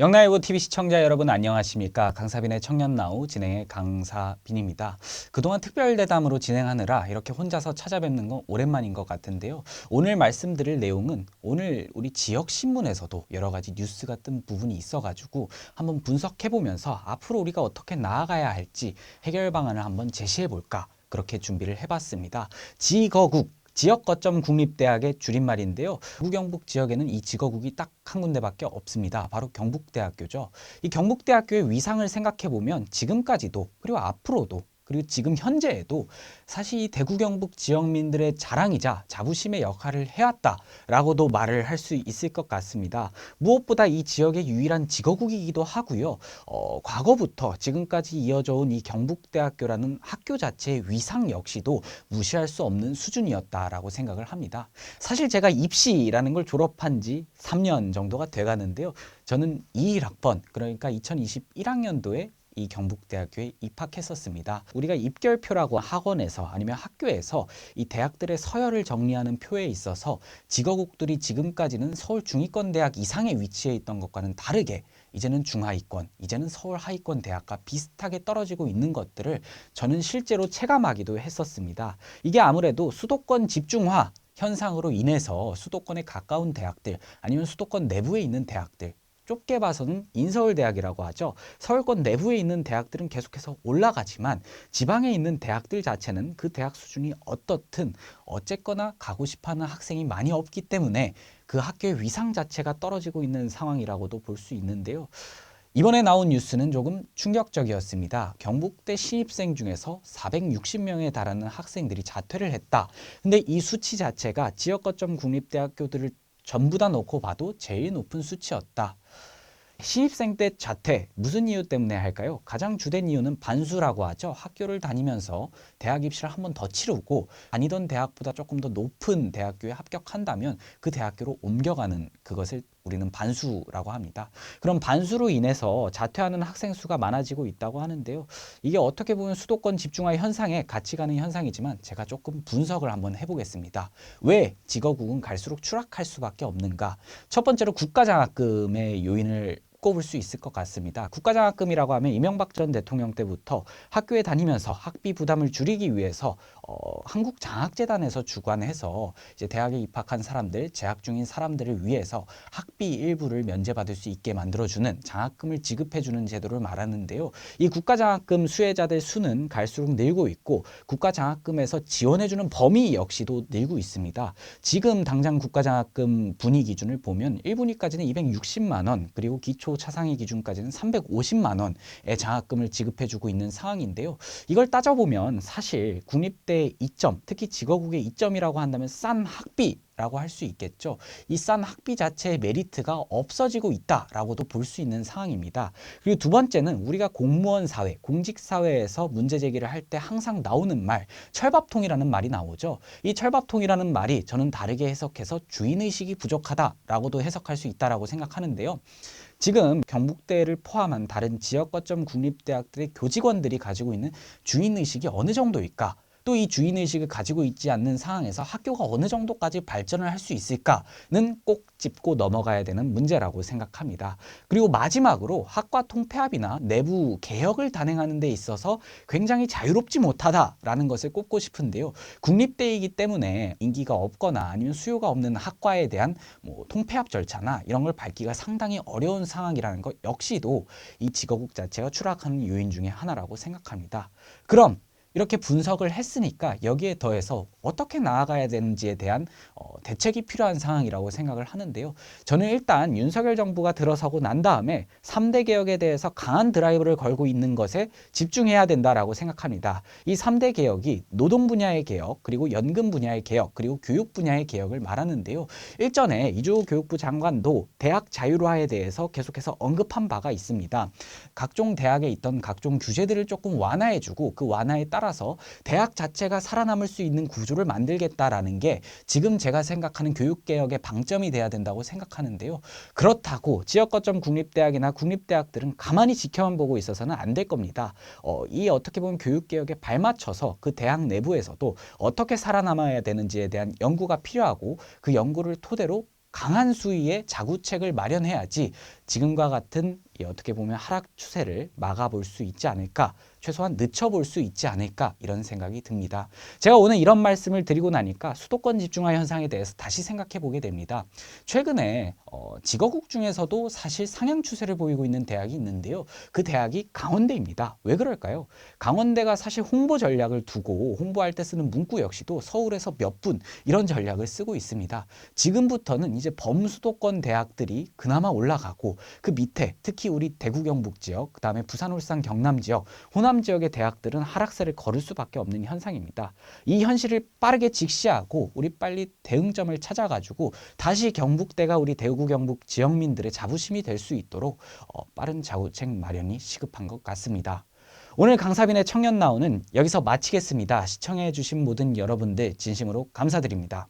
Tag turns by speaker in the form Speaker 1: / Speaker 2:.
Speaker 1: 영나이브 TV 시청자 여러분 안녕하십니까? 강사빈의 청년나우 진행의 강사빈입니다. 그동안 특별 대담으로 진행하느라 이렇게 혼자서 찾아뵙는 건 오랜만인 것 같은데요. 오늘 말씀드릴 내용은 오늘 우리 지역 신문에서도 여러 가지 뉴스가 뜬 부분이 있어가지고 한번 분석해 보면서 앞으로 우리가 어떻게 나아가야 할지 해결 방안을 한번 제시해 볼까 그렇게 준비를 해봤습니다. 지거국 지역 거점 국립대학의 줄임말인데요. 부경북 지역에는 이 지거국이 딱 한 군데밖에 없습니다. 바로 경북대학교죠. 이 경북대학교의 위상을 생각해 보면 지금까지도 그리고 앞으로도 그리고 지금 현재에도 사실 이 대구 경북 지역민들의 자랑이자 자부심의 역할을 해왔다라고도 말을 할 수 있을 것 같습니다. 무엇보다 이 지역의 유일한 지거국이기도 하고요. 어, 과거부터 지금까지 이어져 온 이 경북대학교라는 학교 자체의 위상 역시도 무시할 수 없는 수준이었다라고 생각을 합니다. 사실 제가 입시라는 걸 졸업한 지 3년 정도가 돼가는데요. 저는 21학번 그러니까 2021학년도에 이 경북대학교에 입학했었습니다. 우리가 입결표라고 학원에서 아니면 학교에서 이 대학들의 서열을 정리하는 표에 있어서 지거국들이 지금까지는 서울 중위권 대학 이상의 위치에 있던 것과는 다르게 이제는 중하위권, 이제는 서울 하위권 대학과 비슷하게 떨어지고 있는 것들을 저는 실제로 체감하기도 했었습니다. 이게 아무래도 수도권 집중화 현상으로 인해서 수도권에 가까운 대학들 아니면 수도권 내부에 있는 대학들 좁게 봐서는 인서울대학이라고 하죠. 서울권 내부에 있는 대학들은 계속해서 올라가지만 지방에 있는 대학들 자체는 그 대학 수준이 어떻든 어쨌거나 가고 싶어하는 학생이 많이 없기 때문에 그 학교의 위상 자체가 떨어지고 있는 상황이라고도 볼 수 있는데요. 이번에 나온 뉴스는 조금 충격적이었습니다. 경북대 신입생 중에서 460명에 달하는 학생들이 자퇴를 했다. 근데 이 수치 자체가 지역 거점 국립대학교들을 전부 다 놓고 봐도 제일 높은 수치였다. 신입생 때 자퇴 무슨 이유 때문에 할까요? 가장 주된 이유는 반수라고 하죠. 학교를 다니면서 대학 입시를 한 번 더 치르고 다니던 대학보다 조금 더 높은 대학교에 합격한다면 그 대학교로 옮겨가는 그것을 우리는 반수라고 합니다. 그럼 반수로 인해서 자퇴하는 학생 수가 많아지고 있다고 하는데요. 이게 어떻게 보면 수도권 집중화 현상에 같이 가는 현상이지만 제가 조금 분석을 한번 해보겠습니다. 왜 직어국은 갈수록 추락할 수밖에 없는가? 첫 번째로 국가장학금의 요인을 꼽을 수 있을 것 같습니다. 국가장학금이라고 하면 이명박 전 대통령 때부터 학교에 다니면서 학비 부담을 줄이기 위해서 어, 한국장학재단에서 주관해서 이제 대학에 입학한 사람들, 재학 중인 사람들을 위해서 학비 일부를 면제받을 수 있게 만들어주는 장학금을 지급해주는 제도를 말하는데요. 이 국가장학금 수혜자들 수는 갈수록 늘고 있고 국가장학금에서 지원해주는 범위 역시도 늘고 있습니다. 지금 당장 국가장학금 분위 기준을 보면 1분위까지는 260만 원 그리고 기초 차상위 기준까지는 350만 원의 장학금을 지급해주고 있는 상황인데요. 이걸 따져보면 사실 국립대 이점, 특히 직어국의 이점이라고 한다면 싼 학비 라고 할 수 있겠죠. 이 싼 학비 자체의 메리트가 없어지고 있다라고도 볼 수 있는 상황입니다. 그리고 두 번째는 우리가 공무원 사회, 공직 사회에서 문제 제기를 할 때 항상 나오는 말, 철밥통이라는 말이 나오죠. 이 철밥통이라는 말이 저는 다르게 해석해서 주인 의식이 부족하다라고도 해석할 수 있다라고 생각하는데요. 지금 경북대를 포함한 다른 지역 거점 국립대학들의 교직원들이 가지고 있는 주인 의식이 어느 정도일까? 또 이 주인의식을 가지고 있지 않는 상황에서 학교가 어느 정도까지 발전을 할 수 있을까는 꼭 짚고 넘어가야 되는 문제라고 생각합니다. 그리고 마지막으로 학과 통폐합이나 내부 개혁을 단행하는 데 있어서 굉장히 자유롭지 못하다라는 것을 꼽고 싶은데요. 국립대이기 때문에 인기가 없거나 아니면 수요가 없는 학과에 대한 뭐 통폐합 절차나 이런 걸 밟기가 상당히 어려운 상황이라는 것 역시도 이 직어국 자체가 추락하는 요인 중에 하나라고 생각합니다. 그럼 이렇게 분석을 했으니까 여기에 더해서 어떻게 나아가야 되는지에 대한 어, 대책이 필요한 상황이라고 생각을 하는데요. 저는 일단 윤석열 정부가 들어서고 난 다음에 3대 개혁에 대해서 강한 드라이브를 걸고 있는 것에 집중해야 된다라고 생각합니다. 이 3대 개혁이 노동 분야의 개혁, 그리고 연금 분야의 개혁, 그리고 교육 분야의 개혁을 말하는데요. 일전에 이주호 교육부 장관도 대학 자율화에 대해서 계속해서 언급한 바가 있습니다. 각종 대학에 있던 각종 규제들을 조금 완화해주고 그 완화에 따라 따라서 대학 자체가 살아남을 수 있는 구조를 만들겠다라는 게 지금 제가 생각하는 교육개혁의 방점이 돼야 된다고 생각하는데요. 그렇다고 지역 거점 국립대학이나 국립대학들은 가만히 지켜만 보고 있어서는 안 될 겁니다. 어, 이 어떻게 보면 교육개혁에 발맞춰서 그 대학 내부에서도 어떻게 살아남아야 되는지에 대한 연구가 필요하고 그 연구를 토대로 강한 수위의 자구책을 마련해야지 지금과 같은 이 어떻게 보면 하락 추세를 막아볼 수 있지 않을까 최소한 늦춰볼 수 있지 않을까 이런 생각이 듭니다. 제가 오늘 이런 말씀을 드리고 나니까 수도권 집중화 현상에 대해서 다시 생각해 보게 됩니다. 최근에 어, 직어국 중에서도 사실 상향 추세를 보이고 있는 대학이 있는데요. 그 대학이 강원대입니다. 왜 그럴까요? 강원대가 사실 홍보 전략을 두고 홍보할 때 쓰는 문구 역시도 서울에서 몇 분 이런 전략을 쓰고 있습니다. 지금부터는 이제 범수도권 대학들이 그나마 올라가고 그 밑에 특히 우리 대구 경북 지역, 그다음에 부산 울산 경남 지역, 호남 지역의 대학들은 하락세를 걸을 수밖에 없는 현상입니다. 이 현실을 빠르게 직시하고 우리 빨리 대응점을 찾아 가지고 다시 경북대가 우리 대구 경북 지역민들의 자부심이 될 수 있도록 어, 빠른 자구책 마련이 시급한 것 같습니다. 오늘 강사빈의 청년 나오는 여기서 마치겠습니다. 시청해 주신 모든 여러분들 진심으로 감사드립니다.